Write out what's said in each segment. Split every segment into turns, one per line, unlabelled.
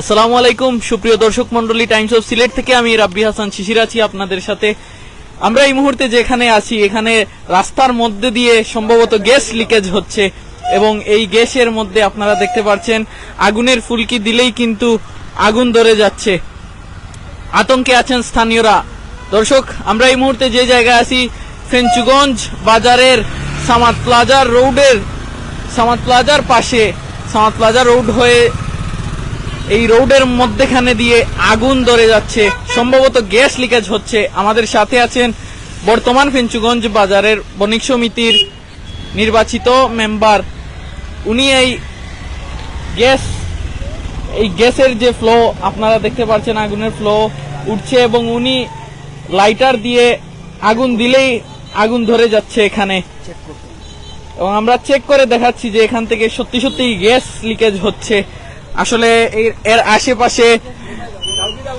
আসসালামু আলাইকুম, সুপ্রিয় দর্শক মন্ডলী টাইমস অফ সিলেট থেকে আমি রাব্বি হাসান শিশির আছি আপনাদের সাথে। আমরা এই মুহূর্তে যেখানে আছি, এখানে রাস্তার মধ্যে দিয়ে সম্ভবত গ্যাস লিকেজ হচ্ছে এবং এই গ্যাসের মধ্যে আপনারা দেখতে পাচ্ছেন, আগুনের ফুলকি দিলেই কিন্তু আগুন ধরে যাচ্ছে। আতঙ্কে আছেন স্থানীয়রা। দর্শক, আমরা এই মুহূর্তে যে জায়গায় আছি, ফেঞ্চুগঞ্জ বাজারের সামাদ প্লাজার রোডের সামাদ প্লাজার পাশে সামাদ প্লাজা রোড হয়ে এই রোডের মধ্যেখানে দিয়ে আগুন ধরে যাচ্ছে। সম্ভবত গ্যাস লিকেজ হচ্ছে। আমাদের সাথে আছেন বর্তমান ফেঞ্চুগঞ্জ বাজারের বণিক সমিতির নির্বাচিত মেম্বার। উনি এই গ্যাস, এই গ্যাসের যে ফ্লো আপনারা দেখতে পাচ্ছেন আগুনের ফ্লো উঠছে এবং উনি লাইটার দিয়ে আগুন দিলেই আগুন ধরে যাচ্ছে এখানে। এবং আমরা চেক করে দেখাচ্ছি যে এখান থেকে সত্যি সত্যি গ্যাস লিকেজ হচ্ছে। আসলে এর- আশেপাশে,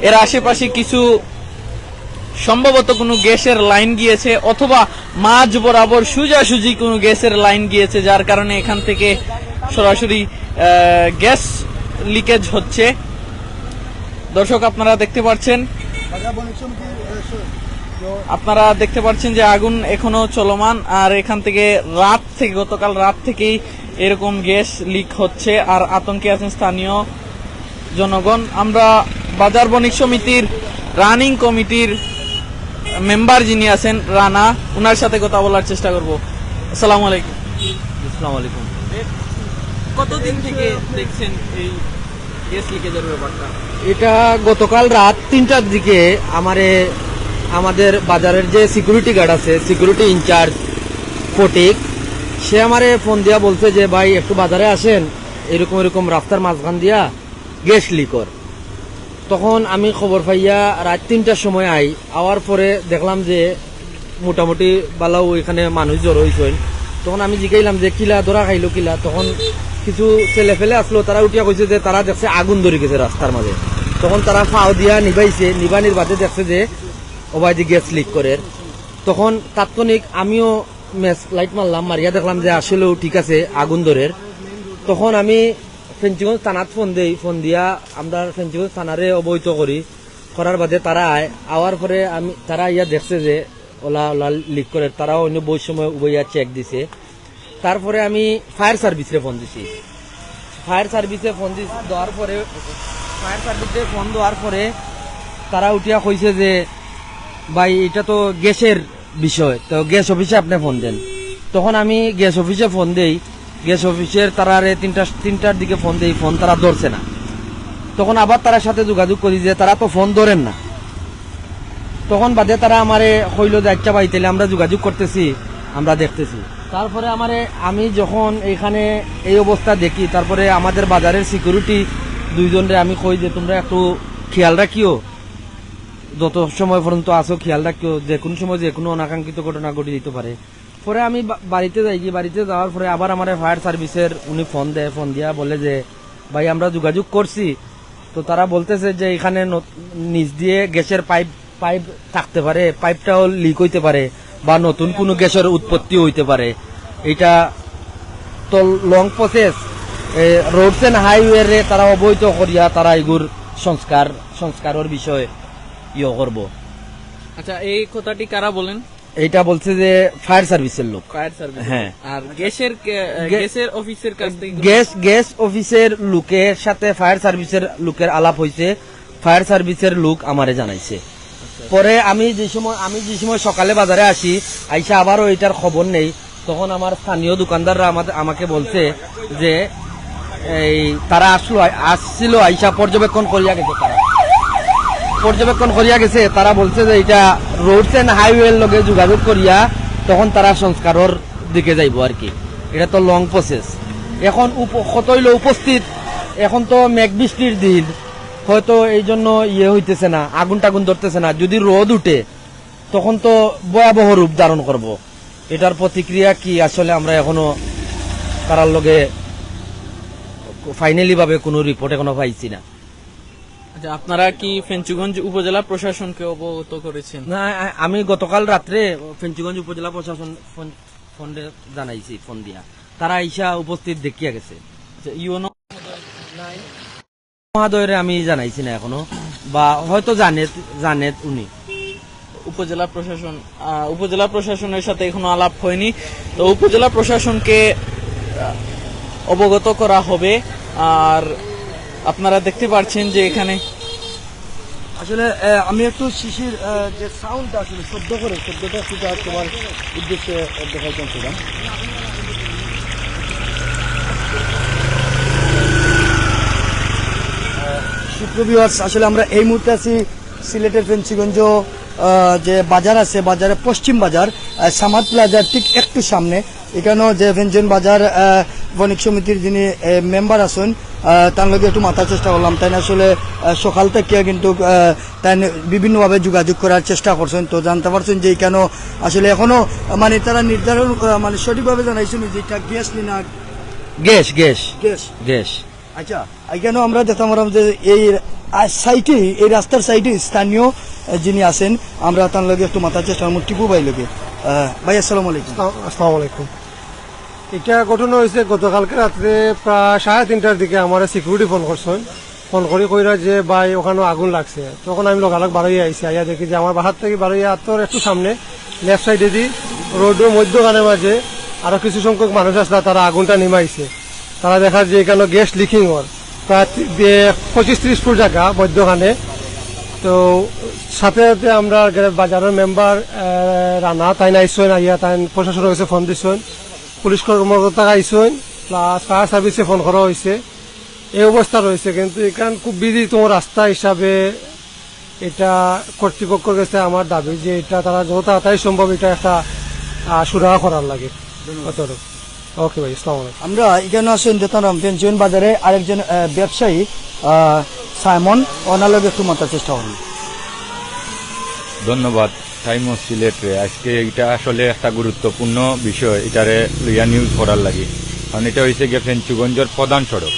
এর আশেপাশে কিছু সম্ভবত কোনো গ্যাসের লাইন গিয়েছে অথবা মাঝ বরাবর সোজাসুজি কোনো গ্যাসের লাইন গিয়েছে, যার কারণে এখান থেকে সরাসরি গ্যাস লিকেজ হচ্ছে। দর্শক, আপনারা দেখতে পাচ্ছেন আপনারা দেখতে পাচ্ছেন যে আগুন এখনও চলমান, আর এখান থেকে রাত থেকে, গতকাল রাত থেকেই এরকম গ্যাস লিক হচ্ছে আর আতঙ্কে আছেন স্থানীয় জনগণ। আমরা বাজার বণিক সমিতির রানিং কমিটির মেম্বার যিনি আছেন রানা ওনার সাথে কথা বলার চেষ্টা করব। আসসালামু আলাইকুম।
আসসালামু আলাইকুম।
কতদিন থেকে দেখছেন এই গ্যাস লিকেজের ব্যাপারটা?
এটা গতকাল রাত তিনটার দিকে আমারে আমাদের বাজারের যে সিকিউরিটি গার্ড আছে সিকিউরিটি ইনচার্জ ফটিক সে আমারে ফোন দিয়া বলছে যে, ভাই, একটু বাজারে আসেন। এরকম এরকম রাস্তার মাঝখান দিয়া গ্যাস লিকর তখন আমি খবর পাইয়া রাত তিনটার সময় আই। আওয়ার পরে দেখলাম যে, মোটামুটি বালাও এখানে মানুষ জড়ো হয়েছেন তখন আমি জিগাইলাম যে, কিলা, ধরা খাইলো কিলা? তখন কিছু ছেলে ফেলে আসলো। তারা উঠিয়া কইছে যে, তারা দেখছে আগুন ধরে গেছে রাস্তার মাঝে। তখন তারা ফাও দিয়া নিবাইছে। নিবানির বাদে দেখছে যে ওবাইদি গ্যাস লিক করে। তখন তাৎক্ষণিক আমিও ম্যাচ লাইট মারলাম, মারিয়া দেখলাম যে আসলেও ঠিক আছে আগুন ধরের। তখন আমি ফেঞ্চিগঞ্জ থানাত ফোন দেই, ফোন দিয়া আমরা ফেঞ্চিগঞ্জ থানারে অবহিত করি। করার বাদে তারা আয়, আওয়ার পরে আমি, তারা ইয়া দেখছে যে ওলা ওলা লিক করে, তারাও অন্য বই সময় উবইয়া চেক দিছে। তারপরে আমি ফায়ার সার্ভিসে ফোন দিছি। ফায়ার সার্ভিসে ফোন দি দেওয়ার পরে ফায়ার সার্ভিসে ফোন দেওয়ার পরে তারা উঠিয়া কইছে যে, ভাই, এটা তো গ্যাসের বিষয়, তো গ্যাস অফিসে আপনি ফোন দেন। তখন আমি গ্যাস অফিসে ফোন দেই গ্যাস অফিসের তারা তিনটা, তিনটার দিকে ফোন দেই ফোন তারা ধরছে না। তখন আবার তার সাথে যোগাযোগ করি যে তারা তো ফোন ধরেন না। তখন বাদে তারা আমারে কইল যে আচ্ছা ভাই তাহলে আমরা যোগাযোগ করতেছি, আমরা দেখতেছি। তারপরে আমারে, আমি যখন এখানে এই অবস্থা দেখি, তারপরে আমাদের বাজারের সিকিউরিটি দুইজনরে আমি কই যে, তোমরা একটু খেয়াল রাখিও। যত সময় পর্যন্ত আসো খেয়াল রাখিও, যে কোনো সময় যে কোনো অনাকাঙ্ক্ষিত ঘটনা ঘটে দিতে পারে। পরে আমি বাড়িতে যাই কি বাড়িতে যাওয়ার পরে আবার আমার ফায়ার সার্ভিসের উনি ফোন দেয় ফোন দিয়া বলে যে, ভাই, আমরা যোগাযোগ করছি। তো তারা বলতেছে যে, এখানে নিচ দিয়ে গ্যাসের পাইপ পাইপ থাকতে পারে পাইপটাও লিক হইতে পারে বা নতুন কোনো গ্যাসের উৎপত্তি হইতে পারে। এটা তো long process roads and highway তারা অবৈধ করিয়া তারা এগুর সংস্কার, সংস্কারের বিষয় ইয়ে করব
আচ্ছা এই কথাটি কারা বলেন?
এইটা বলছে যে ফায়ার সার্ভিসের লোক।
ফায়ার সার্ভিস
হ্যাঁ।
আর গ্যাসের গ্যাসের অফিসের কাছ থেকে?
গ্যাস গ্যাস অফিসের লোকের সাথে ফায়ার সার্ভিসের লোকের আলাপ হয়েছে। ফায়ার সার্ভিসের লোক আমারে জানাইছে। পরে আমি যে সময় আমি যে সময় সকালে বাজারে আসি আইসা আবারও এটার খবর নেই। তখন আমার স্থানীয় দোকানদাররা আমাদের আমাকে বলছে যে এই তারা আসলো আসছিল আইসা পর্যবেক্ষণ করিয়া গেছে তারা। পর্যবেক্ষণ করিয়া গেছে, তারা বলছে যে এটা রোডস এন্ড হাইওয়ে লগে যোগাযোগ করিয়া তখন তারা সংস্কারের দিকে যাইব আর কি। এটা তো লং প্রসেস এখন কতইল উপস্থিত, এখন তো মেঘ বৃষ্টির দিন। হয়তো এই জন্য ইয়ে হইতেছে না, আগুন টাগুন ধরতেছে না। যদি রোদ উঠে, তখন তো ভয়াবহ রূপ ধারণ করব। এটার প্রতিক্রিয়া কি? আসলে আমরা এখনও তারার লগে ফাইনালি ভাবে কোনো রিপোর্ট এখনও পাইছি না।
আপনারা কি ফেঞ্চুগঞ্জ উপজেলা প্রশাসনকে অবগত করেছেন?
না আমি গতকাল রাত্রে ফেঞ্চুগঞ্জ উপজেলা প্রশাসন ফোন ফোন দে- জানাইছি ফোন দিয়া। তারা আইসা উপস্থিত দেখিয়া গেছে।
আচ্ছা, ইউনো
মহাদয়ের আমি জানাইছি না এখনও বা হয়তো জানে জানে উনি।
উপজেলা প্রশাসন উপজেলা প্রশাসনের সাথে এখনও আলাপ হয়নি। তো উপজেলা প্রশাসনকে অবগত করা হবে আর আপনারা দেখতে পাচ্ছেন যে এখানে
আসলে আমি একটু শিশির যে সাউন্ডটা আসলে শব্দ করে, শব্দটা যা তোমার উদ্দেশ্যে দেখাইতাম সেটা সুপ্রভিওয়ার্স আসলে আমরা এই মুহূর্তে আছি সিলেটের ফেন্সিগঞ্জ যে বাজার আছে, বাজারে পশ্চিম বাজার সামাদ প্লাজার ঠিক একটু সামনে। এখানেও যে ভেঞ্জন বাজার বণিক সমিতির যিনি মেম্বার আছেন তার লগে একটু মাথার চেষ্টা করলাম। তাই না আসলে সকাল থেকে কিন্তু তাই বিভিন্নভাবে যোগাযোগ করার চেষ্টা করছেন। তো জানতে পারছেন যে কেন আসলে এখনও মানে তারা নির্ধারণ মানে সঠিকভাবে জানাইছেন যে এটা গ্যাস না
গ্যাস গ্যাস।
গ্যাস।
গ্যাস।
আচ্ছা এখানেও আমরা দেখতাম যে এই সাইটে এই রাস্তার সাইডে স্থানীয় যিনি আছেন আমরা তার লগে একটু মাথার চেষ্টা করলাম টিপু ভাই লগে। ভাই আসসালামু আলাইকুম।
আসসালামু আলাইকুম। এটা ঘটনা হয়েছে গতকালকে রাত্রে প্রায় সাড়ে তিনটার দিকে আমার সিকিউরিটি ফোন করছেন। ফোন করে কইরা যে, ভাই ওখানে আগুন লাগছে। তখন আমি লগালগ বাড়াইয়া আইসি আইয়া দেখি যে, আমার বাহার থেকে বাড়াইয়া তোর একটু সামনে লেফট সাইডে দি, রোডের মধ্যখানে মাঝে আরও কিছু সংখ্যক মানুষ আসলে তারা আগুনটা নিমাইছে। তারা দেখা যে এখানে গ্যাস লিকিং হর প্রায় পঁচিশ ত্রিশ ফুট জায়গা মধ্যখানে। তো সাথে সাথে আমরা বাজারের মেম্বার রানা তাই আইসেন, আইয়া তাই প্রশাসন হয়েছে ফোন দিছেন। পুলিশ কর্মকর্তা আইসেন প্লাস ফায়ার সার্ভিসে ফোন করা হয়েছে এই অবস্থা রয়েছে কিন্তু এখান খুব বিধি তোমার রাস্তা হিসাবে এটা কর্তৃপক্ষের কাছে আমার দাবি যে এটা তারা যত তাড়াতাড়ি সম্ভব এটা একটা সুরাহা করার লাগে। ওকে ভাই ইসলাম আলাইকুম।
আমরা এখানে আছেন দেখতাম পেনশন বাজারে। আরেকজন ব্যবসায়ী সাইমন ওনার লগে একটু মাথার চেষ্টা করুন।
ধন্যবাদ। আজকে এটা আসলে একটা গুরুত্বপূর্ণ বিষয়, এটারে লইয়া নিউজ করার লাগে। কারণ এটা হয়েছে গিয়ে ফেঞ্চুগঞ্জের প্রধান সড়ক।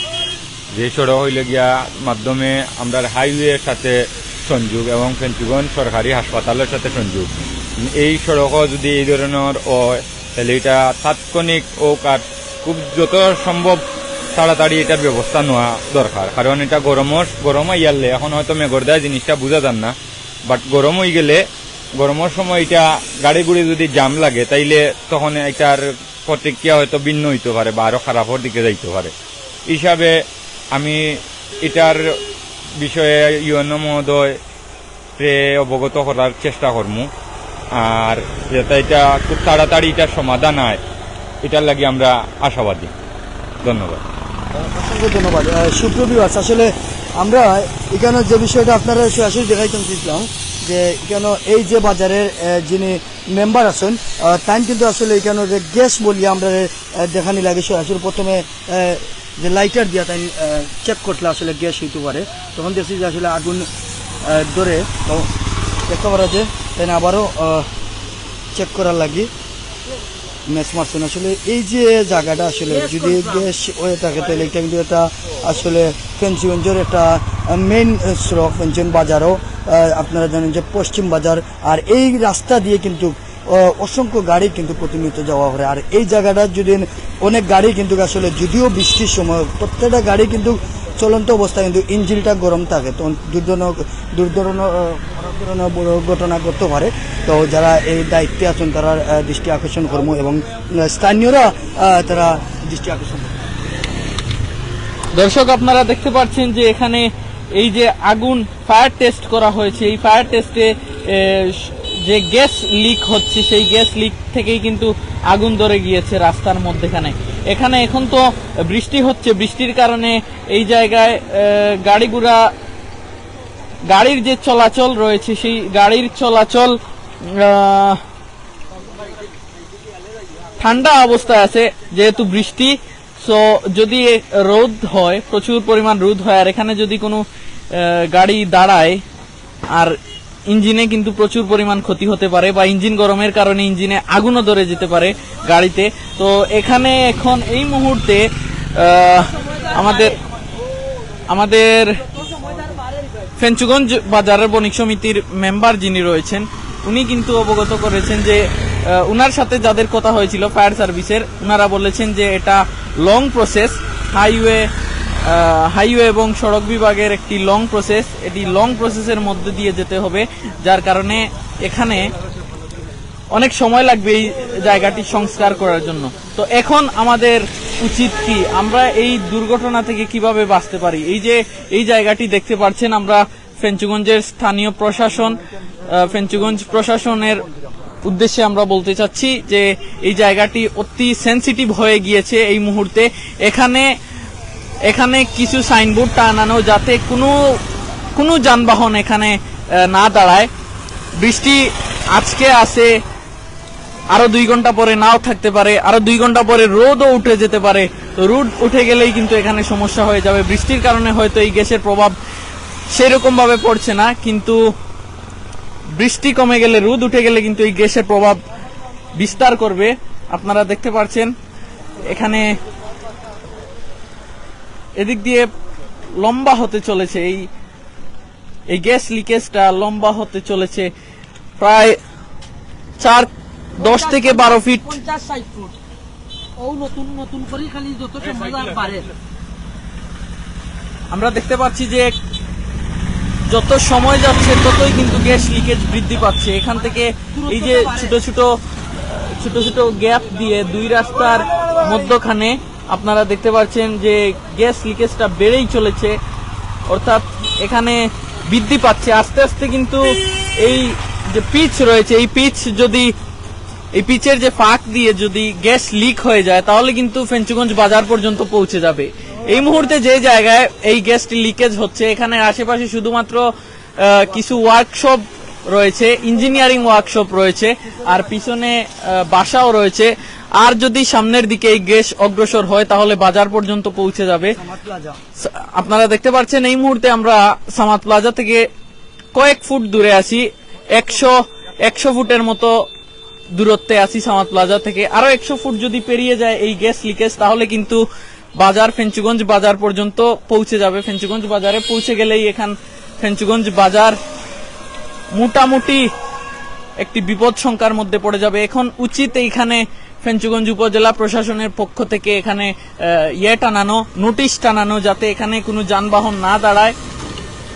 যে সড়ক হইলে গিয়া মাধ্যমে আমরা হাইওয়ের সাথে সংযোগ এবং ফেঞ্চুগঞ্জ সরকারি হাসপাতালের সাথে সংযোগ। এই সড়কও যদি এই ধরনের হয়, তাহলে এটা তাৎক্ষণিক ও কার খুব যত সম্ভব তাড়াতাড়ি এটার ব্যবস্থা নেওয়া দরকার। কারণ এটা গরমও গরম ইয়ারলে এখন হয়তো মেঘর দেয় জিনিসটা বোঝা যান না। বাট গরম হয়ে গেলে গরমের সময় এটা গাড়ি গুড়ি যদি জাম লাগে তাইলে তখন এটার প্রতিক্রিয়া হয়তো ভিন্ন হইতে পারে বা আরও খারাপের দিকে যাইতে পারে। হিসাবে আমি এটার বিষয়ে ইউএনও মহোদয় অবগত করার চেষ্টা করমু। আর যাতে এটা খুব তাড়াতাড়ি এটার সমাধান হয় এটার লাগে আমরা আশাবাদী। ধন্যবাদ।
অসংখ্য ধন্যবাদ। আহ, সুপ্রভিওয়ার্স আসলে আমরা এখানে যে বিষয়টা আপনারা সরাসরি দেখাইতে চাইছিলাম যে কেন এই যে বাজারের যিনি মেম্বার আছেন তাই কিন্তু আসলে এখানে যে গ্যাস বলি আমরা দেখানি লাগে আসলে প্রথমে যে লাইটার দিয়া তাই চেক করলে আসলে গ্যাস হইতে পারে। তখন দেখছি যে আসলে আগুন ধরে, তো দেখতে পারা যে তাই আবারও চেক করার লাগি। ম্যাচ মারছেন আসলে এই যে জায়গাটা আসলে যদি গ্যাস হয়ে থাকে তাহলে এটা কিন্তু একটা আসলে ফেন্সিগঞ্জের একটা মেইন সড়ক ফেন্সিগঞ্জ বাজারও আপনারা জানেন যে পশ্চিম বাজার আর এই রাস্তা দিয়ে কিন্তু অসংখ্য গাড়ি কিন্তু প্রতিনিয়ত যাওয়া হয়। আর এই জায়গাটা যদি অনেক গাড়ি কিন্তু আসলে যদিও বৃষ্টির সময় প্রত্যেকটা গাড়ি কিন্তু চলন্ত অবস্থা কিন্তু ইঞ্জিনটা গরম থাকে। তো ধরনের বড় ঘটনা করতে পারে। তো যারা এই দায়িত্বে আছেন, তারা দৃষ্টি আকর্ষণ করব এবং স্থানীয়রা তারা দৃষ্টি আকর্ষণ।
দর্শক, আপনারা দেখতে পাচ্ছেন যে এখানে এই যে আগুন ফায়ার টেস্ট করা হয়েছে। এই ফায়ার টেস্টে যে গ্যাস লিক হচ্ছে, সেই গ্যাস লিক থেকেই কিন্তু আগুন ধরে গিয়েছে রাস্তার মধ্যেখানে। এখানে এখন তো বৃষ্টি হচ্ছে, বৃষ্টির কারণে এই জায়গায় গাড়ি গাড়ির যে চলাচল রয়েছে, সেই গাড়ির চলাচল ঠান্ডা অবস্থায় আছে, যেহেতু বৃষ্টি। সো, যদি রোদ হয়, প্রচুর পরিমাণ রোদ হয়, আর এখানে যদি কোনো গাড়ি দাঁড়ায়, আর ইঞ্জিনে কিন্তু প্রচুর পরিমাণ ক্ষতি হতে পারে বা ইঞ্জিন গরমের কারণে ইঞ্জিনে আগুনও ধরে যেতে পারে গাড়িতে। তো এখানে এখন এই মুহূর্তে আমাদের আমাদের ফেঞ্চুগঞ্জ বাজারের বণিক সমিতির মেম্বার যিনি রয়েছেন, উনি কিন্তু অবগত করেছেন যে উনার সাথে যাদের কথা হয়েছিল ফায়ার সার্ভিসের, উনারা বলেছেন যে এটা লং প্রসেস, হাইওয়ে হাইওয়ে এবং সড়ক বিভাগের একটি লং প্রসেস এটি লং প্রসেসের মধ্যে দিয়ে যেতে হবে, যার কারণে এখানে অনেক সময় লাগবে এই জায়গাটি সংস্কার করার জন্য। তো এখন আমাদের উচিত কি? আমরা এই দুর্ঘটনা থেকে কীভাবে বাঁচতে পারি? এই যে এই জায়গাটি দেখতে পাচ্ছেন আমরা, ফেঞ্চুগঞ্জের স্থানীয় প্রশাসন ফেঞ্চুগঞ্জ প্রশাসনের উদ্দেশ্যে আমরা বলতে চাচ্ছি যে এই জায়গাটি অতি সেনসিটিভ হয়ে গিয়েছে এই মুহূর্তে। এখানে এখানে কিছু সাইনবোর্ড টানানো যাতে কোনো কোনো যানবাহন এখানে না দাঁড়ায়। বৃষ্টি আজকে আসে আরও দুই ঘণ্টা পরে নাও থাকতে পারে, আরও দুই ঘণ্টা পরে রোদও উঠে যেতে পারে। তো রোদ উঠে গেলেই কিন্তু এখানে সমস্যা হয়ে যাবে। বৃষ্টির কারণে হয়তো এই গ্যাসের প্রভাব সেরকম ভাবে পড়ছে না, কিন্তু বৃষ্টি কমে গেলে, রোদ উঠে গেলে কিন্তু এই গ্যাসের প্রভাব বিস্তার করবে। আপনারা দেখতে পাচ্ছেন এখানে এদিক দিয়ে লম্বা হতে চলেছে এই এই গ্যাস লিকেজটা লম্বা হতে চলেছে প্রায় চার দশ থেকে বারো ফিট
পঞ্চাশ ষাট ফুট। ও নতুন নতুন করে খালি যত সময় বাড়ে
আমরা দেখতে পাচ্ছি যে যত সময় যাচ্ছে ততই কিন্তু গ্যাস লিকেজ বৃদ্ধি পাচ্ছে। এখান থেকে এই যে ছোট ছোট ছোট ছোট গ্যাপ দিয়ে দুই রাস্তার মধ্যখানে আপনারা দেখতে পাচ্ছেন যে গ্যাস লিকেজটা বেড়েই চলেছে, অর্থাৎ এখানে বৃদ্ধি পাচ্ছে। আস্তে আস্তে কিন্তু এই যে পিচ রয়েছে, এই পিচ যদি, এই পিচের যে ফাঁক দিয়ে যদি গ্যাস লিক হয়ে যায়, তাহলে কিন্তু ফেঞ্চুগঞ্জ বাজার পর্যন্ত পৌঁছে যাবে। এই মুহূর্তে যে জায়গায় এই গ্যাসটি লিকেজ হচ্ছে, এখানে আশেপাশে শুধুমাত্র কিছু ওয়ার্কশপ রয়েছে ইঞ্জিনিয়ারিং ওয়ার্কশপ রয়েছে, আর পিছনে বাসাও রয়েছে। আর যদি সামনের দিকে এই গ্যাস অগ্রসর হয় তাহলে বাজার পর্যন্ত পৌঁছে যাবে। আপনারা দেখতে পাচ্ছেন এই মুহূর্তে আমরা সামাত প্লাজা থেকে কয়েক ফুট দূরে আছি। একশো একশো ফুটের মতো দূরত্বে আছি সামাত প্লাজা থেকে। আরও একশো ফুট যদি পেরিয়ে যায় এই গ্যাস লিকেজ তাহলে কিন্তু বাজার ফেঞ্চুগঞ্জ বাজার পর্যন্ত পৌঁছে যাবে। ফেঞ্চুগঞ্জ বাজারে পৌঁছে গেলেই এখান ফেঞ্চুগঞ্জ বাজার মোটামুটি একটি বিপদ সংখ্যার মধ্যে পড়ে যাবে। এখন উচিত এইখানে ফেঞ্চুগঞ্জ উপজেলা প্রশাসনের পক্ষ থেকে এখানে ইয়ে টানানো, নোটিশ টানানো যাতে এখানে কোনো যানবাহন না দাঁড়ায়।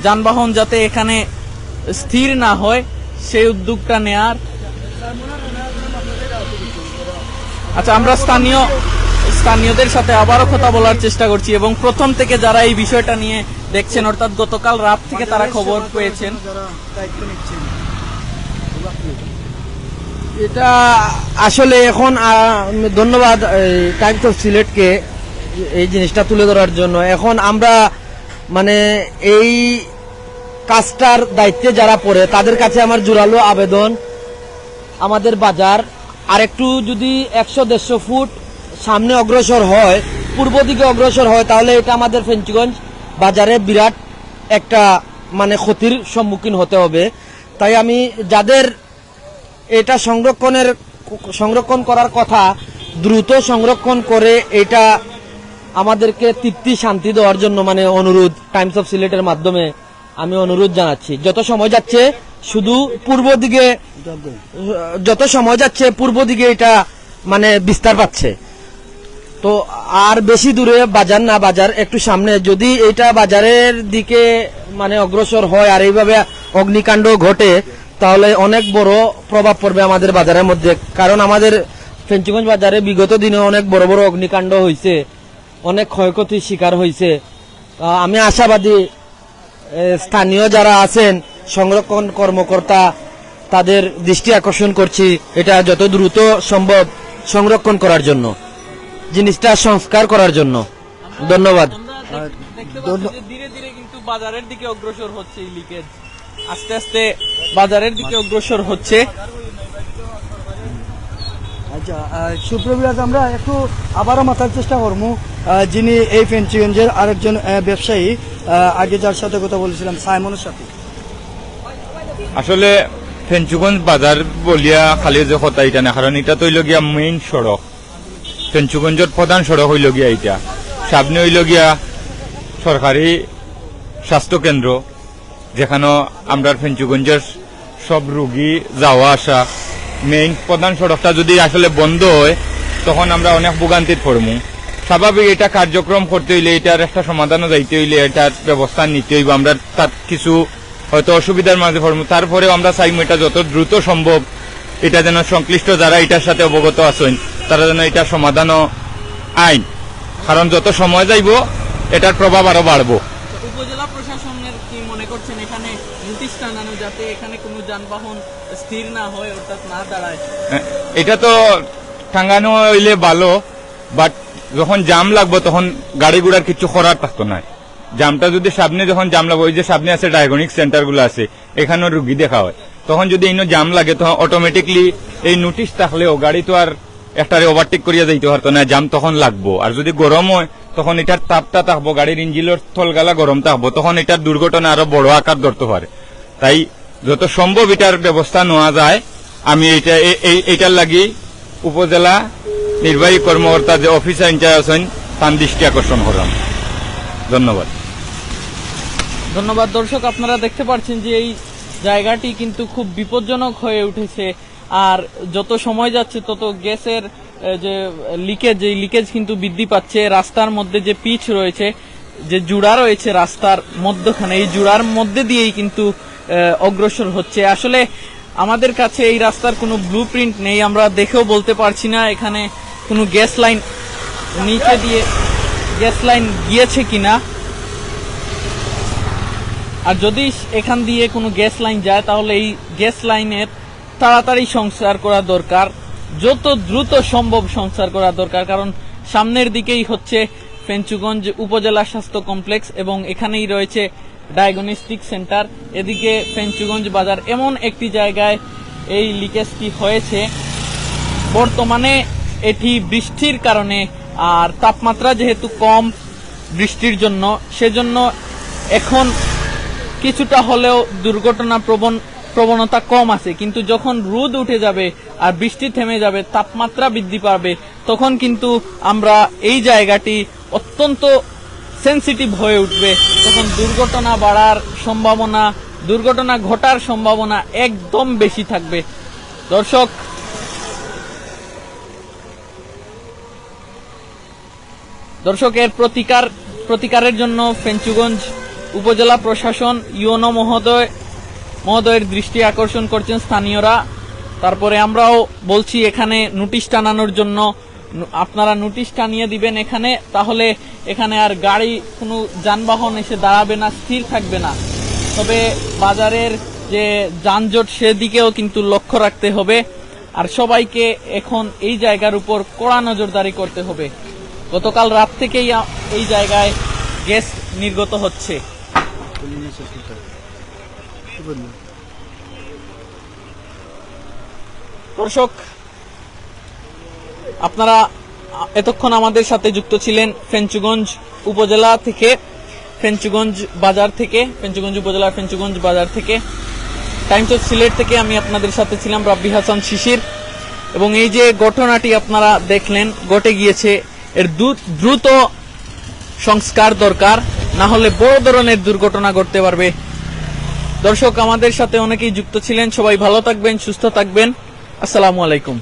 যানবাহন যাতে এখানে স্থির না হয়, সেই উদ্যোগটা নেয়ার। আচ্ছা আমরা স্থানীয়, স্থানীয়দের সাথে আবারও কথা বলার চেষ্টা করছি এবং প্রথম থেকে যারা এই বিষয়টা নিয়ে দেখছেন, অর্থাৎ গতকাল রাত থেকে তারা খবর পেয়েছেন।
এটা আসলে এখন ধন্যবাদ টাইমস অফ সিলেটকে এই জিনিসটা তুলে ধরার জন্য। এখন আমরা মানে এই কাজটার দায়িত্বে যারা পড়ে, তাদের কাছে আমার জোরালো আবেদন। আমাদের বাজার, আরেকটু যদি একশো দেড়শো ফুট সামনে অগ্রসর হয়, পূর্ব দিকে অগ্রসর হয়, তাহলে এটা আমাদের ফেঞ্চুগঞ্জ বাজারে বিরাট একটা মানে ক্ষতির সম্মুখীন হতে হবে। তাই আমি যাদের এটা সংরক্ষণের, সংরক্ষণ করার কথা, দ্রুত সংরক্ষণ করে এটা আমাদেরকে তৃপ্তি, শান্তি দেওয়ার জন্য মানে অনুরোধ টাইমস অফ সিলেটের মাধ্যমে আমি অনুরোধ জানাচ্ছি। যত সময় যাচ্ছে, শুধু পূর্ব দিকে, যত সময় যাচ্ছে, পূর্ব দিকে এটা মানে বিস্তার পাচ্ছে। তো আর বেশি দূরে বাজার না, বাজার একটু সামনে। যদি এটা বাজারের দিকে মানে অগ্রসর হয়, আর এইভাবে অগ্নিকাণ্ড ঘটে তাহলে অনেক বড় প্রভাব পড়বে আমাদের বাজারের মধ্যে। কারণ আমাদের ফেঞ্চুগঞ্জ বাজারে বিগত দিনে অনেক বড় বড় অগ্নিকাণ্ড হয়েছে অনেক ক্ষয়ক্ষতির শিকার হয়েছে আমি আশাবাদী স্থানীয় যারা আছেন, সংরক্ষণ কর্মকর্তা, তাদের দৃষ্টি আকর্ষণ করছি, এটা যত দ্রুত সম্ভব সংরক্ষণ করার জন্য, জিনিসটা সংস্কার করার জন্য। ধন্যবাদ।
ধীরে ধীরে কিন্তু বাজারের দিকে অগ্রসর হচ্ছে লিকেজ আস্তে আস্তে বাজারের দিকে অগ্রসর হচ্ছে।
আচ্ছা সুপ্রবিরাজ আমরা একটু আবারও মাথার চেষ্টা করব। যিনি এই ফেন্সিগঞ্জের আরেকজন ব্যবসায়ী আগে যার সাথে কথা বলেছিলাম সাইমনের সাথে।
আসলে ফেঞ্চুগঞ্জ বাজার বলিয়া খালি যে কথা এটা না কারণ এটা তো হইল গিয়া মেইন সড়ক। ফেঞ্চুগঞ্জের প্রধান সড়ক হইল গিয়া এটা সামনে হইল গিয়া সরকারি স্বাস্থ্য কেন্দ্র যেখানে আমরা ফেঞ্চুগঞ্জের সব রুগী যাওয়া আসা। মেইন প্রধান সড়কটা যদি আসলে বন্ধ হয়, তখন আমরা অনেক ভোগান্তিত পড়মু। স্বাভাবিক এটা কার্যক্রম করতে হইলে এটার একটা সমাধানও যাইতে হইলে এটার ব্যবস্থা নিতে হইব। আমরা তার কিছু হয়তো অসুবিধার মাঝে পড়ব তারপরেও আমরা চাইব এটা যত দ্রুত সম্ভব এটা যেন সংশ্লিষ্ট যারা এটার সাথে অবগত আছেন, তারা যেন এটা সমাধানও আইন। কারণ যত সময় যাইব, এটার প্রভাব আরও বাড়বো।
উপজেলা প্রশাসনের কি মনে করছেন? এখানে নোটিশ টানানো যাতে এখানে কোনো যানবাহন স্থির না হয় অর্থাৎ না দাঁড়ায়।
হ্যাঁ, এটা তো টাঙ্গানো হইলে ভালো বাট যখন জাম লাগবো তখন গাড়ি ঘোড়ার কিছু করার থাকতো না জামটা যদি সামনে যখন জাম লাগবে ওই যে সামনে আছে ডায়াগনিক সেন্টারগুলো আছে এখানেও রুগী দেখা হয়। তখন যদি ইনো জাম লাগে তখন অটোমেটিকলি এই নোটিশ থাকলেও গাড়ি তো আর একটারে ওভারটেক করিয়া যাইতে পারতো না জাম তখন লাগবো। আর যদি গরম হয় তখন এটার তাপটা থাকব, গাড়ির ইঞ্জিনের থলগালা গরম থাকব, তখন এটার দুর্ঘটনা আরও বড় আকার ধরতে পারে। তাই যত সম্ভব এটার ব্যবস্থা নেওয়া যায়। আমি এটা, এ- এই- এইটার লাগি উপজেলা নির্বাহী কর্মকর্তা যে অফিসার ইনচার্জ আছেন, তার দৃষ্টি আকর্ষণ করলাম। ধন্যবাদ।
ধন্যবাদ দর্শক, আপনারা দেখতে পাচ্ছেন যে এই জায়গাটি কিন্তু খুব বিপজ্জনক হয়ে উঠেছে। আর যত সময় যাচ্ছে, তত গ্যাসের যে লিকেজ এই লিকেজ কিন্তু বৃদ্ধি পাচ্ছে। রাস্তার মধ্যে যে পিচ রয়েছে, যে জুড়া রয়েছে রাস্তার মধ্যখানে, এই জুড়ার মধ্যে দিয়েই কিন্তু অগ্রসর হচ্ছে। আসলে আমাদের কাছে এই রাস্তার কোনো ব্লু প্রিন্ট নেই, আমরা দেখেও বলতে পারছি না এখানে কোনো গ্যাস লাইন নিচে দিয়ে গ্যাস লাইন গিয়েছে কিনা। আর যদি এখান দিয়ে কোনো গ্যাস লাইন যায়, তাহলে এই গ্যাস লাইনের তাড়াতাড়ি সংস্কার করা দরকার। যত দ্রুত সম্ভব সংস্কার করা দরকার, কারণ সামনের দিকেই হচ্ছে ফেঞ্চুগঞ্জ উপজেলা স্বাস্থ্য কমপ্লেক্স এবং এখানেই রয়েছে ডায়াগনস্টিক সেন্টার। এদিকে ফেঞ্চুগঞ্জ বাজার এমন একটি জায়গায় এই লিকেজটি হয়েছে। বর্তমানে এটি বৃষ্টির কারণে আর তাপমাত্রা যেহেতু কম বৃষ্টির জন্য, সেজন্য এখন কিছুটা হলেও দুর্ঘটনা প্রবণ প্রবণতা কম আছে, কিন্তু যখন রোদ উঠে যাবে আর বৃষ্টি থেমে যাবে, তাপমাত্রা বৃদ্ধি পাবে, তখন কিন্তু আমরা এই জায়গাটি অত্যন্ত সেন্সিটিভ হয়ে উঠবে। তখন দুর্ঘটনা বাড়ার সম্ভাবনা, দুর্ঘটনা ঘটার সম্ভাবনা একদম বেশি থাকবে। দর্শক, দর্শকের প্রতিকার, প্রতিকারের জন্য ফেঞ্চুগঞ্জ উপজেলা প্রশাসন ইউনো মহোদয় মহোদয়ের দৃষ্টি আকর্ষণ করছেন স্থানীয়রা। তারপরে আমরাও বলছি, এখানে নোটিশ টানানোর জন্য আপনারা নোটিশ টানিয়ে দিবেন এখানে, তাহলে এখানে আর গাড়ি, কোনো যানবাহন এসে দাঁড়াবে না, স্থির থাকবে না। তবে বাজারের যে যানজট, সেদিকেও কিন্তু লক্ষ্য রাখতে হবে। আর সবাইকে এখন এই জায়গার উপর কড়া নজরদারি করতে হবে। গতকাল রাত থেকেই এই জায়গায় গ্যাস নির্গত হচ্ছে। দর্শক, আপনারা এতক্ষণ আমাদের সাথে যুক্ত ছিলেন ফেঞ্চুগঞ্জ উপজেলা থেকে, ফেঞ্চুগঞ্জ বাজার থেকে, ফেঞ্চুগঞ্জ উপজেলার ফেঞ্চুগঞ্জ বাজার থেকে। টাইমস অফ সিলেট থেকে আমি আপনাদের সাথে ছিলাম রাব্বি হাসান শিশির। এবং এই যে ঘটনাটি আপনারা দেখলেন, ঘটে গিয়েছে, এর দ্রুত সংস্কার দরকার, না হলে বড় ধরনের দুর্ঘটনা ঘটতে পারবে। দর্শক আমাদের সাথে অনেকেই যুক্ত ছিলেন। সবাই ভালো থাকবেন সুস্থ থাকবেন। আসসালামু আলাইকুম।